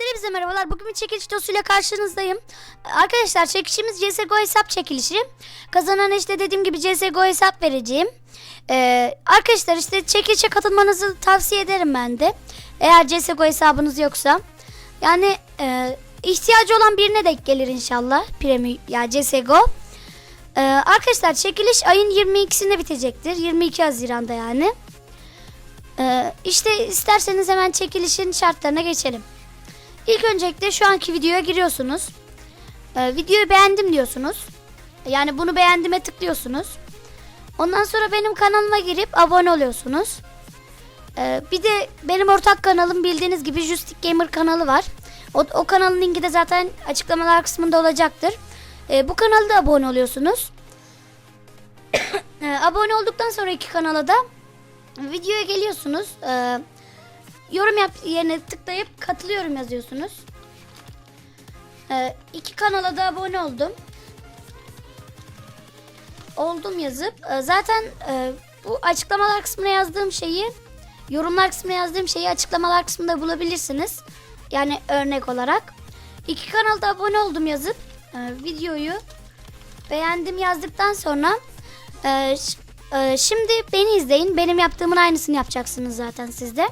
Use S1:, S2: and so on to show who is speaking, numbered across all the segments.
S1: Herkese merhabalar. Bugün bir çekiliş dosuyla karşınızdayım. Arkadaşlar çekişimiz CSGO hesap çekilişi. Kazanan işte dediğim gibi CSGO hesap vereceğim. Ee, arkadaşlar işte çekilişe katılmanızı tavsiye ederim ben de. Eğer CSGO hesabınız yoksa. Yani e, ihtiyacı olan birine denk gelir inşallah. Premium ya CSGO. Ee, arkadaşlar çekiliş ayın 22'sinde bitecektir. 22 Haziran'da yani. Ee, işte isterseniz hemen çekilişin şartlarına geçelim. İlk öncelikle şu anki videoya giriyorsunuz. Ee, videoyu beğendim diyorsunuz. Yani bunu beğendime tıklıyorsunuz. Ondan sonra benim kanalıma girip abone oluyorsunuz. Ee, bir de benim ortak kanalım bildiğiniz gibi Justic Gamer kanalı var. O, o kanalın linki de zaten açıklamalar kısmında olacaktır. Ee, bu kanalda abone oluyorsunuz. Ee, abone olduktan sonra iki kanala da videoya geliyorsunuz. Ee, yorum yap yerine tıklayıp katılıyorum yazıyorsunuz. Ee, iki kanala da abone oldum. Oldum yazıp e, zaten e, bu açıklamalar kısmına yazdığım şeyi yorumlar kısmına yazdığım şeyi açıklamalar kısmında bulabilirsiniz. Yani örnek olarak. İki kanalda abone oldum yazıp e, videoyu beğendim yazdıktan sonra e, e, şimdi beni izleyin. Benim yaptığımın aynısını yapacaksınız zaten sizde.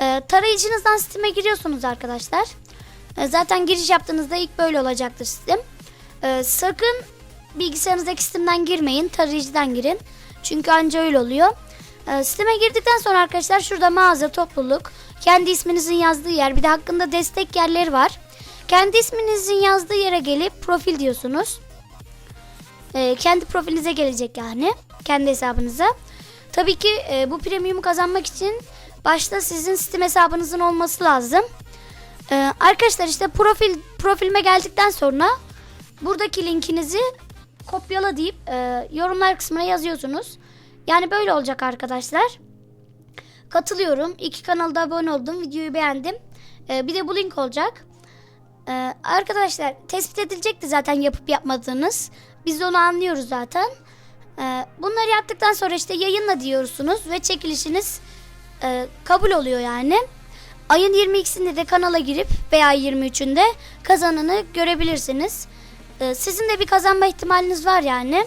S1: E, tarayıcınızdan Steam'e giriyorsunuz arkadaşlar. E, zaten giriş yaptığınızda ilk böyle olacaktır Steam. E, sakın bilgisayarınızdaki Steam'den girmeyin. Tarayıcıdan girin. Çünkü anca öyle oluyor. E, Steam'e girdikten sonra arkadaşlar şurada mağaza, topluluk, kendi isminizin yazdığı yer, bir de hakkında destek yerleri var. Kendi isminizin yazdığı yere gelip profil diyorsunuz. Kendi profilinize gelecek yani. Kendi hesabınıza. Tabii ki e, bu premiumu kazanmak için başta sizin Steam hesabınızın olması lazım. E, arkadaşlar işte profil profilime geldikten sonra buradaki linkinizi kopyala deyip e, yorumlar kısmına yazıyorsunuz. Yani böyle olacak arkadaşlar. Katılıyorum. İki kanalda abone oldum. Videoyu beğendim. E, bir de bu link olacak. Ee, arkadaşlar tespit edilecekti zaten yapıp yapmadığınız. Biz de onu anlıyoruz zaten. Ee, bunları yaptıktan sonra işte yayınla diyorsunuz ve çekilişiniz e, kabul oluyor yani. Ayın 22'sinde de kanala girip veya 23'ünde kazananı görebilirsiniz. Ee, sizin de bir kazanma ihtimaliniz var yani.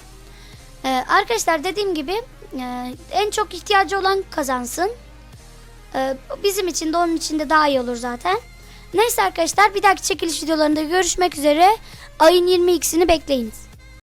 S1: Ee, arkadaşlar dediğim gibi e, en çok ihtiyacı olan kazansın. Ee, bizim için de onun için de daha iyi olur zaten. Neyse arkadaşlar bir dahaki çekiliş videolarında görüşmek üzere. Ayın 22'sini bekleyiniz.